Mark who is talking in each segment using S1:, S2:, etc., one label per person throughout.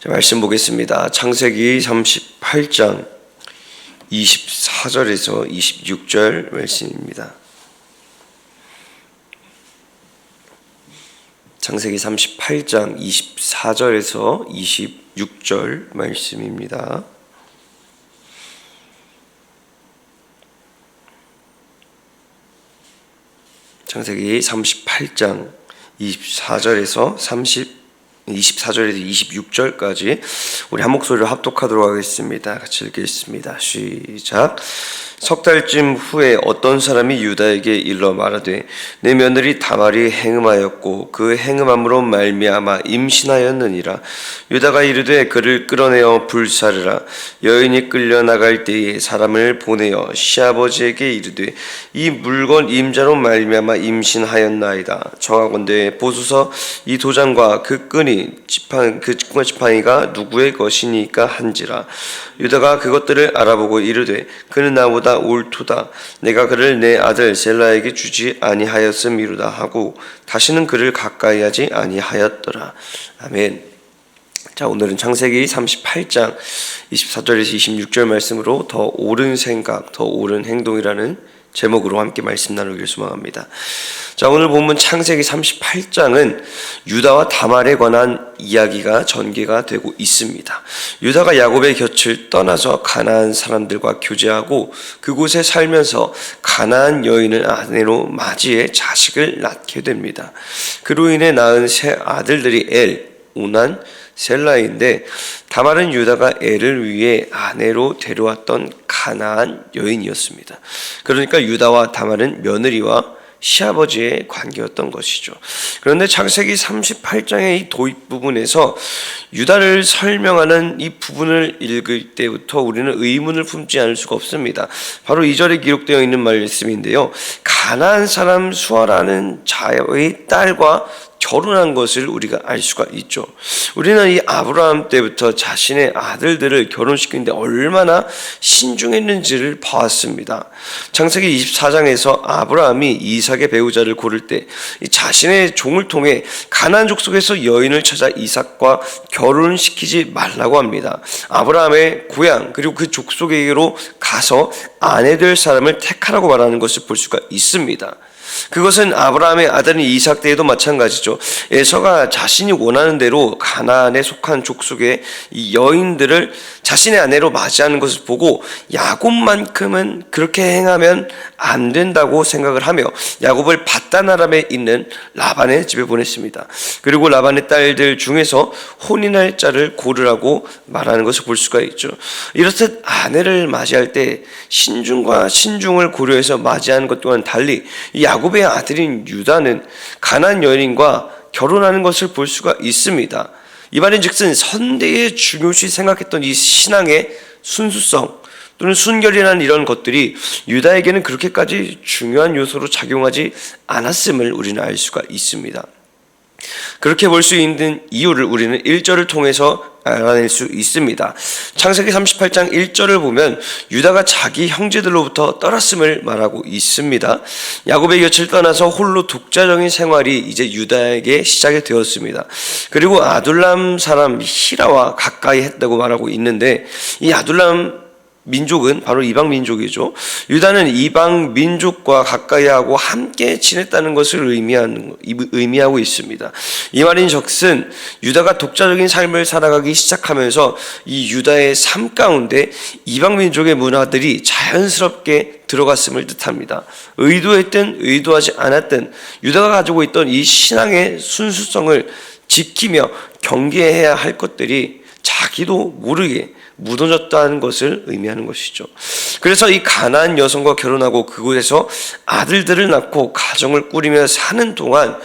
S1: 자, 말씀 보겠습니다. 창세기 38장 24절에서 26절 말씀입니다. 창세기 38장 24절에서 26절 말씀입니다. 창세기 38장 24절에서 30 24절에서 26절까지 우리 한 목소리로 합독하도록 하겠습니다. 같이 읽겠습니다. 시작. 석 달쯤 후에 어떤 사람이 유다에게 일러 말하되 내 며느리 다말이 행음하였고 그 행음함으로 말미암아 임신하였느니라. 유다가 이르되 그를 끌어내어 불사르라. 여인이 끌려 나갈 때에 사람을 보내어 시아버지에게 이르되 이 물건 임자로 말미암아 임신하였나이다. 정하건대 보소서. 이 도장과 그 끈이 지팡 그 지팡이가 누구의 것이니까 한지라. 유다가 그것들을 알아보고 이르되 그는 나보다 옳도다. 내가 그를 내 아들 셀라에게 주지 아니하였음이로다 하고 다시는 그를 가까이 하지 아니하였더라. 아멘. 자 오늘은 창세기 38장 24절에서 26절 말씀으로 더 옳은 생각 더 옳은 행동이라는 제목으로 함께 말씀 나누기를 소망합니다. 자, 오늘 본문 창세기 38장은 유다와 다말에 관한 이야기가 전개가 되고 있습니다. 유다가 야곱의 곁을 떠나서 가나안 사람들과 교제하고 그곳에 살면서 가나안 여인을 아내로 맞이해 자식을 낳게 됩니다. 그로 인해 낳은 세 아들들이 엘, 오난, 셀라인데 다말은 유다가 애를 위해 아내로 데려왔던 가나안 여인이었습니다. 그러니까 유다와 다말은 며느리와 시아버지의 관계였던 것이죠. 그런데 창세기 38장의 이 도입 부분에서 유다를 설명하는 이 부분을 읽을 때부터 우리는 의문을 품지 않을 수가 없습니다. 바로 이 절에 기록되어 있는 말씀인데요. 가나안 사람 수아라는 자의 딸과 결혼한 것을 우리가 알 수가 있죠. 우리는 이 아브라함 때부터 자신의 아들들을 결혼시키는데 얼마나 신중했는지를 보았습니다. 창세기 24장에서 아브라함이 이삭의 배우자를 고를 때 자신의 종을 통해 가나안 족속에서 여인을 찾아 이삭과 결혼시키지 말라고 합니다. 아브라함의 고향 그리고 그 족속에게로 가서 아내 될 사람을 택하라고 말하는 것을 볼 수가 있습니다. 그것은 아브라함의 아들인 이삭 때에도 마찬가지죠. 에서가 자신이 원하는 대로 가나안에 속한 족속의 이 여인들을 자신의 아내로 맞이하는 것을 보고 야곱만큼은 그렇게 행하면 안 된다고 생각을 하며 야곱을 바다나람에 있는 라반의 집에 보냈습니다. 그리고 라반의 딸들 중에서 혼인할 자를 고르라고 말하는 것을 볼 수가 있죠. 이렇듯 아내를 맞이할 때 신중과 신중을 고려해서 맞이하는 것 또한 달리 야곱 의 아들인 유다는 가난 여인과 결혼하는 것을 볼 수가 있습니다. 이 말인 즉슨 선대의 중요시 생각했던 이 신앙의 순수성 또는 순결이라는 이런 것들이 유다에게는 그렇게까지 중요한 요소로 작용하지 않았음을 우리는 알 수가 있습니다. 그렇게 볼 수 있는 이유를 우리는 1절을 통해서 알아낼 수 있습니다. 창세기 38장 1절을 보면 유다가 자기 형제들로부터 떠났음을 말하고 있습니다. 야곱의 곁을 떠나서 홀로 독자적인 생활이 이제 유다에게 시작이 되었습니다. 그리고 아둘람 사람 히라와 가까이 했다고 말하고 있는데 이 아둘람 민족은 바로 이방 민족이죠. 유다는 이방 민족과 가까이하고 함께 지냈다는 것을 의미하는 의미하고 있습니다. 이 말인즉슨 유다가 독자적인 삶을 살아가기 시작하면서 이 유다의 삶 가운데 이방 민족의 문화들이 자연스럽게 들어갔음을 뜻합니다. 의도했든 의도하지 않았든 유다가 가지고 있던 이 신앙의 순수성을 지키며 경계해야 할 것들이 자기도 모르게 묻어졌다는 것을 의미하는 것이죠. 그래서 이 가난 여성과 결혼하고 그곳에서 아들들을 낳고 가정을 꾸리며 사는 동안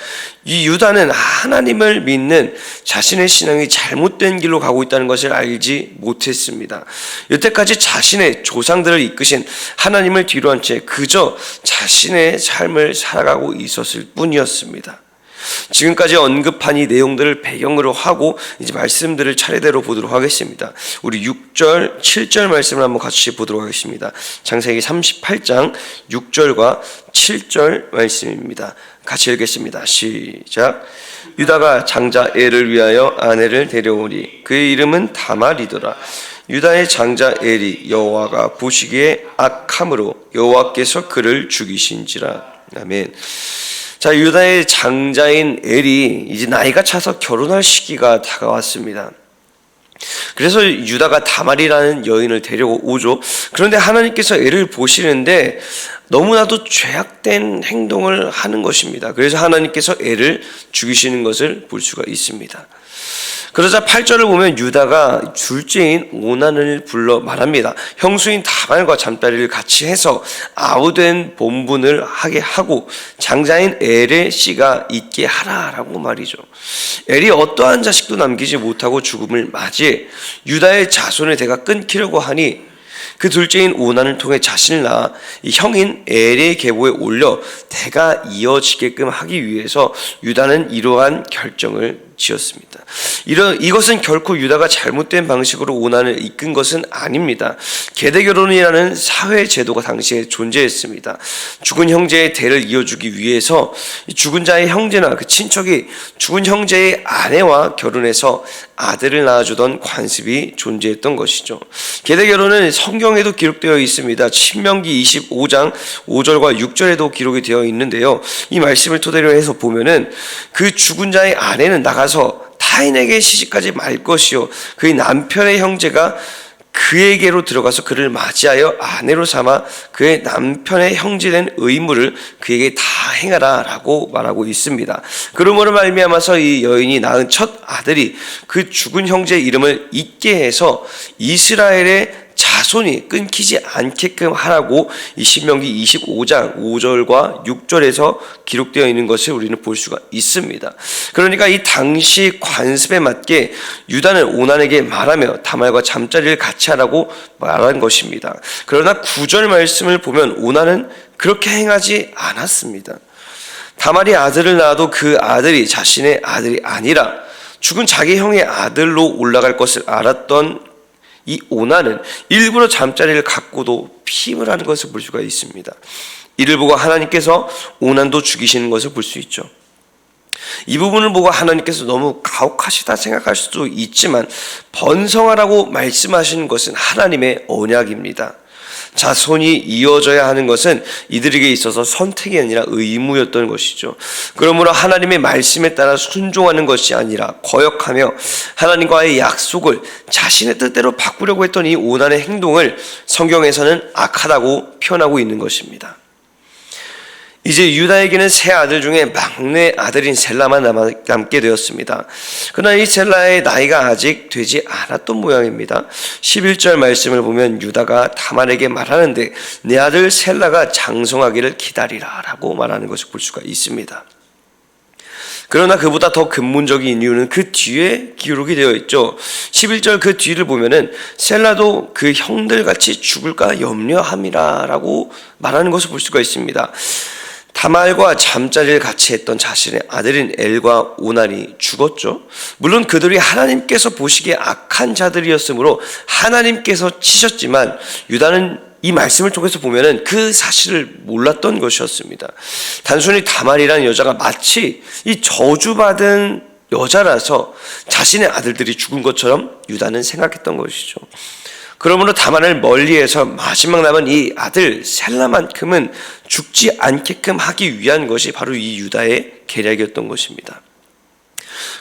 S1: 이 유다는 하나님을 믿는 자신의 신앙이 잘못된 길로 가고 있다는 것을 알지 못했습니다. 여태까지 자신의 조상들을 이끄신 하나님을 뒤로한 채 그저 자신의 삶을 살아가고 있었을 뿐이었습니다. 지금까지 언급한 이 내용들을 배경으로 하고 이제 말씀들을 차례대로 보도록 하겠습니다. 우리 6절, 7절 말씀을 한번 같이 보도록 하겠습니다. 창세기 38장 6절과 7절 말씀입니다. 같이 읽겠습니다. 시작. 유다가 장자 엘을 위하여 아내를 데려오니 그의 이름은 다말이더라. 유다의 장자 엘이 여호와가 보시기에 악함으로 여호와께서 그를 죽이신지라. 아멘. 자, 유다의 장자인 엘이 이제 나이가 차서 결혼할 시기가 다가왔습니다. 그래서 유다가 다말이라는 여인을 데려오죠. 그런데 하나님께서 애를 보시는데 너무나도 죄악된 행동을 하는 것입니다. 그래서 하나님께서 애를 죽이시는 것을 볼 수가 있습니다. 그러자 8절을 보면 유다가 둘째인 오난을 불러 말합니다. 형수인 다말과 잠자리를 같이 해서 아우된 본분을 하게 하고 장자인 엘의 씨가 있게 하라라고 말이죠. 엘이 어떠한 자식도 남기지 못하고 죽음을 맞이해 유다의 자손의 대가 끊기려고 하니 그 둘째인 오난을 통해 자신을 낳아 이 형인 엘의 계보에 올려 대가 이어지게끔 하기 위해서 유다는 이러한 결정을 지었습니다. 이런 이것은 결코 유다가 잘못된 방식으로 오난을 이끈 것은 아닙니다. 계대 결혼이라는 사회 제도가 당시에 존재했습니다. 죽은 형제의 대를 이어주기 위해서 죽은 자의 형제나 그 친척이 죽은 형제의 아내와 결혼해서 아들을 낳아주던 관습이 존재했던 것이죠. 계대 결혼은 성경에도 기록되어 있습니다. 신명기 25장 5절과 6절에도 기록이 되어 있는데요. 이 말씀을 토대로 해서 보면은 그 죽은 자의 아내는 나가 서 타인에게 시집가지 말 것이요 그의 남편의 형제가 그에게로 들어가서 그를 맞이하여 아내로 삼아 그의 남편의 형제된 의무를 그에게 다 행하라라고 말하고 있습니다. 그러므로 말미암아서 이 여인이 낳은 첫 아들이 그 죽은 형제의 이름을 잊게 해서 이스라엘의 자손이 끊기지 않게끔 하라고 이 신명기 25장 5절과 6절에서 기록되어 있는 것을 우리는 볼 수가 있습니다. 그러니까 이 당시 관습에 맞게 유다는 오난에게 말하며 다말과 잠자리를 같이 하라고 말한 것입니다. 그러나 9절 말씀을 보면 오난은 그렇게 행하지 않았습니다. 다말이 아들을 낳아도 그 아들이 자신의 아들이 아니라 죽은 자기 형의 아들로 올라갈 것을 알았던 이 오나는 일부러 잠자리를 갖고도 피임을 하는 것을 볼 수가 있습니다. 이를 보고 하나님께서 오난도 죽이시는 것을 볼 수 있죠. 이 부분을 보고 하나님께서 너무 가혹하시다 생각할 수도 있지만 번성하라고 말씀하시는 것은 하나님의 언약입니다. 자손이 이어져야 하는 것은 이들에게 있어서 선택이 아니라 의무였던 것이죠. 그러므로 하나님의 말씀에 따라 순종하는 것이 아니라 거역하며 하나님과의 약속을 자신의 뜻대로 바꾸려고 했던 이 오난의 행동을 성경에서는 악하다고 표현하고 있는 것입니다. 이제 유다에게는 세 아들 중에 막내 아들인 셀라만 남게 되었습니다. 그러나 이 셀라의 나이가 아직 되지 않았던 모양입니다. 11절 말씀을 보면 유다가 다말에게 말하는데 내 아들 셀라가 장성하기를 기다리라 라고 말하는 것을 볼 수가 있습니다. 그러나 그보다 더 근본적인 이유는 그 뒤에 기록이 되어 있죠. 11절 그 뒤를 보면은 셀라도 그 형들 같이 죽을까 염려함이라라고 말하는 것을 볼 수가 있습니다. 다말과 잠자리를 같이 했던 자신의 아들인 엘과 오난이 죽었죠. 물론 그들이 하나님께서 보시기에 악한 자들이었으므로 하나님께서 치셨지만 유다는 이 말씀을 통해서 보면은 그 사실을 몰랐던 것이었습니다. 단순히 다말이라는 여자가 마치 이 저주받은 여자라서 자신의 아들들이 죽은 것처럼 유다는 생각했던 것이죠. 그러므로 다만을 멀리해서 마지막 남은 이 아들 셀라만큼은 죽지 않게끔 하기 위한 것이 바로 이 유다의 계략이었던 것입니다.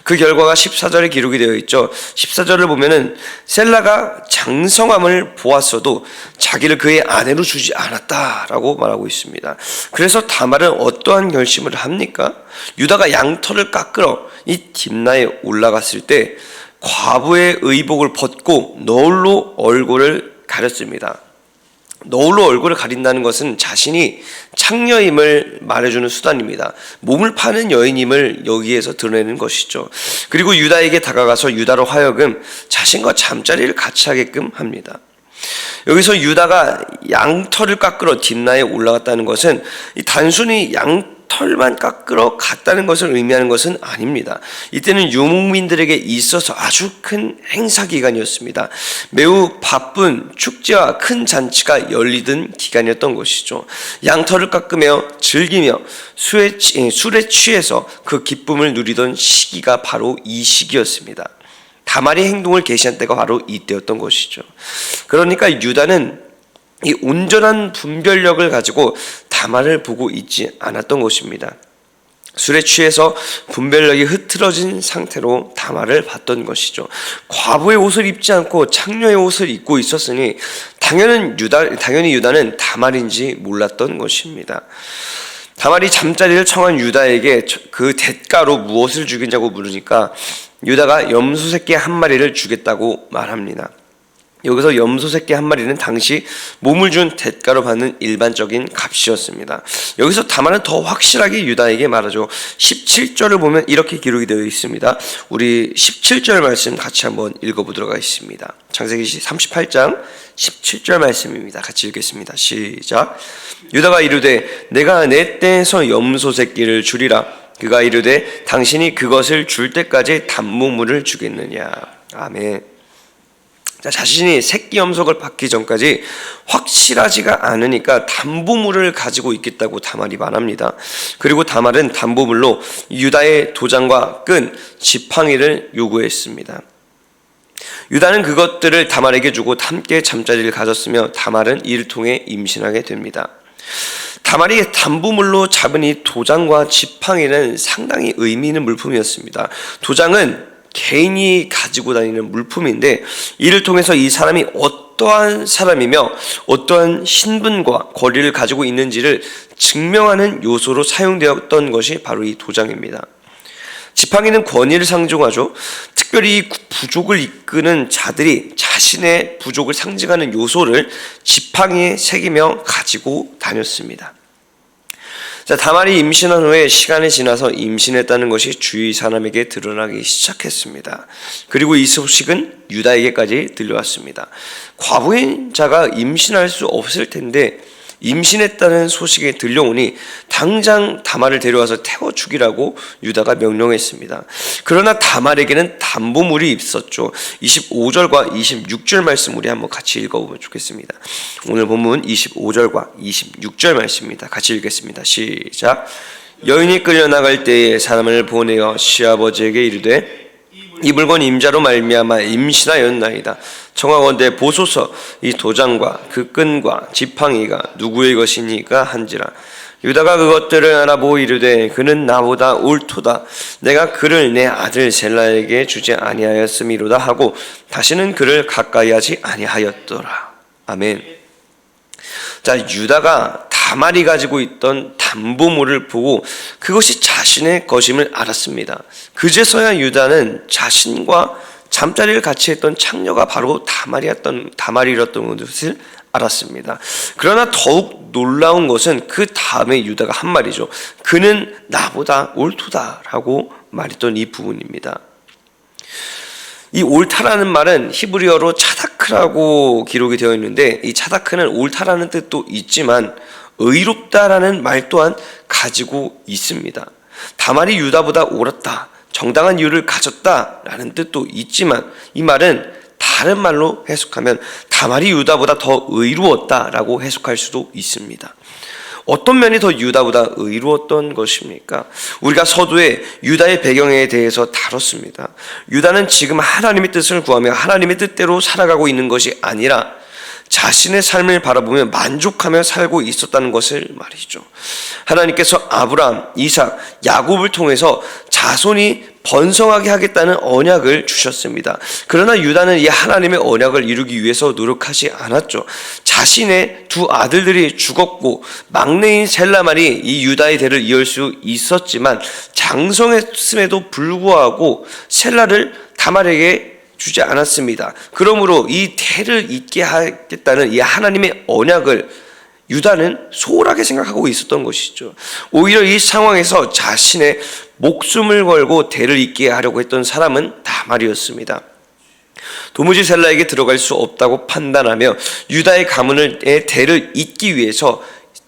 S1: 그 결과가 14절에 기록이 되어 있죠. 14절을 보면은 셀라가 장성함을 보았어도 자기를 그의 아내로 주지 않았다라고 말하고 있습니다. 그래서 다말은 어떠한 결심을 합니까? 유다가 양털을 깎으러 이 딥나에 올라갔을 때 과부의 의복을 벗고 너울로 얼굴을 가렸습니다. 너울로 얼굴을 가린다는 것은 자신이 창녀임을 말해주는 수단입니다. 몸을 파는 여인임을 여기에서 드러내는 것이죠. 그리고 유다에게 다가가서 유다로 하여금 자신과 잠자리를 같이 하게끔 합니다. 여기서 유다가 양털을 깎으러 딥나에 올라갔다는 것은 단순히 양 털만 깎으러 갔다는 것을 의미하는 것은 아닙니다. 이때는 유목민들에게 있어서 아주 큰 행사 기간이었습니다. 매우 바쁜 축제와 큰 잔치가 열리던 기간이었던 것이죠. 양털을 깎으며 즐기며 술에, 취- 술에 취해서 그 기쁨을 누리던 시기가 바로 이 시기였습니다. 다말의 행동을 개시한 때가 바로 이때였던 것이죠. 그러니까 유다는 이 온전한 분별력을 가지고 다말을 보고 있지 않았던 것입니다. 술에 취해서 분별력이 흐트러진 상태로 다말을 봤던 것이죠. 과부의 옷을 입지 않고 창녀의 옷을 입고 있었으니 당연히 유다 당연히 유다는 다말인지 몰랐던 것입니다. 다말이 잠자리를 청한 유다에게 그 대가로 무엇을 주겠냐고 물으니까 유다가 염소 새끼 한 마리를 주겠다고 말합니다. 여기서 염소 새끼 한 마리는 당시 몸을 준 대가로 받는 일반적인 값이었습니다. 여기서 다만은 더 확실하게 유다에게 말하죠. 17절을 보면 이렇게 기록이 되어 있습니다. 우리 17절 말씀 같이 한번 읽어보도록 하겠습니다. 창세기 38장 17절 말씀입니다. 같이 읽겠습니다. 시작. 유다가 이르되 내가 내 떼에서 염소 새끼를 주리라. 그가 이르되 당신이 그것을 줄 때까지 단무물을 주겠느냐. 아멘. 자, 자신이 새끼 염속을 받기 전까지 확실하지가 않으니까 담보물을 가지고 있겠다고 다말이 말합니다. 그리고 다말은 담보물로 유다의 도장과 끈, 지팡이를 요구했습니다. 유다는 그것들을 다말에게 주고 함께 잠자리를 가졌으며 다말은 이를 통해 임신하게 됩니다. 다말이 담보물로 잡은 이 도장과 지팡이는 상당히 의미 있는 물품이었습니다. 도장은 개인이 가지고 다니는 물품인데 이를 통해서 이 사람이 어떠한 사람이며 어떠한 신분과 권리를 가지고 있는지를 증명하는 요소로 사용되었던 것이 바로 이 도장입니다. 지팡이는 권위를 상징하죠. 특별히 이 부족을 이끄는 자들이 자신의 부족을 상징하는 요소를 지팡이에 새기며 가지고 다녔습니다. 자, 다말이 임신한 후에 시간이 지나서 임신했다는 것이 주위 사람에게 드러나기 시작했습니다. 그리고 이 소식은 유다에게까지 들려왔습니다. 과부인 자가 임신할 수 없을 텐데 임신했다는 소식이 들려오니 당장 다말을 데려와서 태워 죽이라고 유다가 명령했습니다. 그러나 다말에게는 담보물이 있었죠. 25절과 26절 말씀 우리 한번 같이 읽어보면 좋겠습니다. 오늘 본문 25절과 26절 말씀입니다. 같이 읽겠습니다. 시작. 여인이 끌려 나갈 때에 사람을 보내어 시아버지에게 이르되 이 물건 임자로 말미암아 임신하였나이다. 청하건대 보소서 이 도장과 그 끈과 지팡이가 누구의 것이니까 한지라. 유다가 그것들을 알아보고 이르되 그는 나보다 옳도다. 내가 그를 내 아들 셀라에게 주지 아니하였음이로다 하고 다시는 그를 가까이하지 아니하였더라. 아멘. 자 유다가 다말이 가지고 있던 담보물을 보고 그것이 자신의 것임을 알았습니다. 그제서야 유다는 자신과 잠자리를 같이 했던 창녀가 바로 다말이었던 다말이었던 것을 알았습니다. 그러나 더욱 놀라운 것은 그 다음에 유다가 한 말이죠. 그는 나보다 옳도다라고 말했던 이 부분입니다. 이 옳다라는 말은 히브리어로 차다크라고 기록이 되어 있는데 이 차다크는 옳다라는 뜻도 있지만 의롭다라는 말 또한 가지고 있습니다. 다말이 유다보다 옳았다. 정당한 이유를 가졌다라는 뜻도 있지만 이 말은 다른 말로 해석하면 다말이 유다보다 더 의로웠다라고 해석할 수도 있습니다. 어떤 면이 더 유다보다 의로웠던 것입니까? 우리가 서두에 유다의 배경에 대해서 다뤘습니다. 유다는 지금 하나님의 뜻을 구하며 하나님의 뜻대로 살아가고 있는 것이 아니라 자신의 삶을 바라보며 만족하며 살고 있었다는 것을 말이죠. 하나님께서 아브라함, 이삭, 야곱을 통해서 자손이 번성하게 하겠다는 언약을 주셨습니다. 그러나 유다는 이 하나님의 언약을 이루기 위해서 노력하지 않았죠. 자신의 두 아들들이 죽었고 막내인 셀라만이 이 유다의 대를 이을 수 있었지만 장성했음에도 불구하고 셀라를 다말에게 주지 않았습니다. 그러므로 이 대를 잇게 하겠다는 이 하나님의 언약을 유다는 소홀하게 생각하고 있었던 것이죠. 오히려 이 상황에서 자신의 목숨을 걸고 대를 잇게 하려고 했던 사람은 다말이었습니다. 도무지 셀라에게 들어갈 수 없다고 판단하며 유다의 가문을 대를 잇기 위해서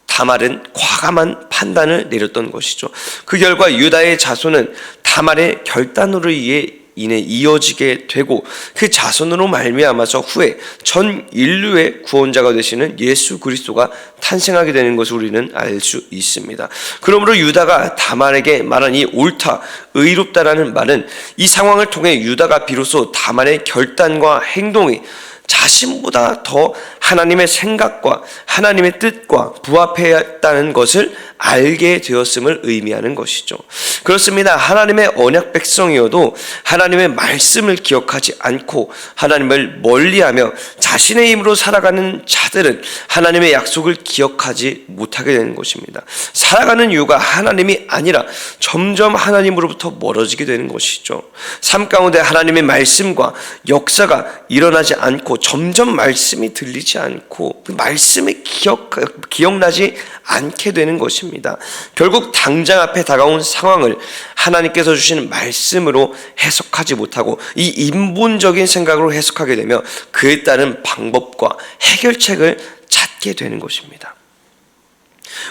S1: 다말은 과감한 판단을 내렸던 것이죠. 그 결과 유다의 자손은 다말의 결단으로 인해 인해 이어지게 되고 그 자손으로 말미암아서 후에 전 인류의 구원자가 되시는 예수 그리스도가 탄생하게 되는 것을 우리는 알 수 있습니다. 그러므로 유다가 다말에게 말한 이 옳다, 의롭다라는 말은 이 상황을 통해 유다가 비로소 다말의 결단과 행동이 자신보다 더 하나님의 생각과 하나님의 뜻과 부합했다는 것을 알게 되었음을 의미하는 것이죠. 그렇습니다. 하나님의 언약 백성이어도 하나님의 말씀을 기억하지 않고 하나님을 멀리하며 자신의 힘으로 살아가는 자 들은 하나님의 약속을 기억하지 못하게 되는 것입니다. 살아가는 이유가 하나님이 아니라 점점 하나님으로부터 멀어지게 되는 것이죠. 삶 가운데 하나님의 말씀과 역사가 일어나지 않고 점점 말씀이 들리지 않고 그 말씀이 기억 기억나지 않게 되는 것입니다. 결국 당장 앞에 다가온 상황을 하나님께서 주시는 말씀으로 해석하지 못하고 이 인본적인 생각으로 해석하게 되며 그에 따른 방법과 해결책 을 찾게 되는 것입니다.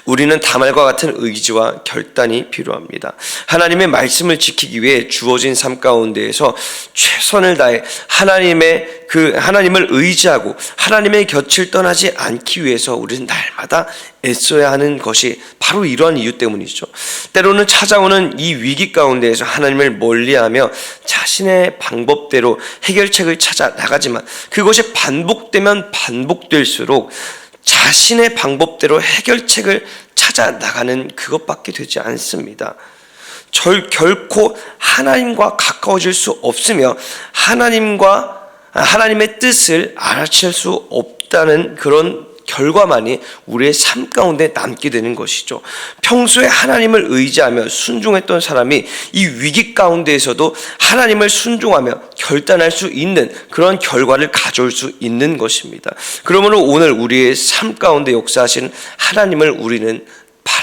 S1: 우리는 다말과 같은 의지와 결단이 필요합니다. 하나님의 말씀을 지키기 위해 주어진 삶 가운데에서 최선을 다해 하나님의 그 하나님을 의지하고 하나님의 곁을 떠나지 않기 위해서 우리는 날마다 애써야 하는 것이 바로 이러한 이유 때문이죠. 때로는 찾아오는 이 위기 가운데에서 하나님을 멀리하며 자신의 방법대로 해결책을 찾아 나가지만 그것이 반복되면 반복될수록 자신의 방법대로 해결책을 찾아 나가는 그것밖에 되지 않습니다. 절 결코 하나님과 가까워질 수 없으며 하나님과 하나님의 뜻을 알아챌 수 없다는 그런 결과만이 우리의 삶 가운데 남게 되는 것이죠. 평소에 하나님을 의지하며 순종했던 사람이 이 위기 가운데에서도 하나님을 순종하며 결단할 수 있는 그런 결과를 가져올 수 있는 것입니다. 그러므로 오늘 우리의 삶 가운데 역사하신 하나님을 우리는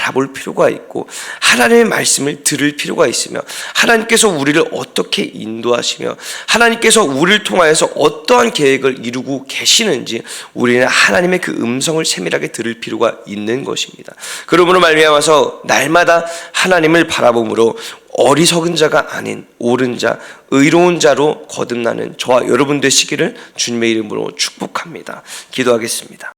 S1: 바라볼 필요가 있고 하나님의 말씀을 들을 필요가 있으며 하나님께서 우리를 어떻게 인도하시며 하나님께서 우리를 통하여서 어떠한 계획을 이루고 계시는지 우리는 하나님의 그 음성을 세밀하게 들을 필요가 있는 것입니다. 그러므로 말미암아서 날마다 하나님을 바라봄으로 어리석은 자가 아닌 옳은 자, 의로운 자로 거듭나는 저와 여러분 되시기를 주님의 이름으로 축복합니다. 기도하겠습니다.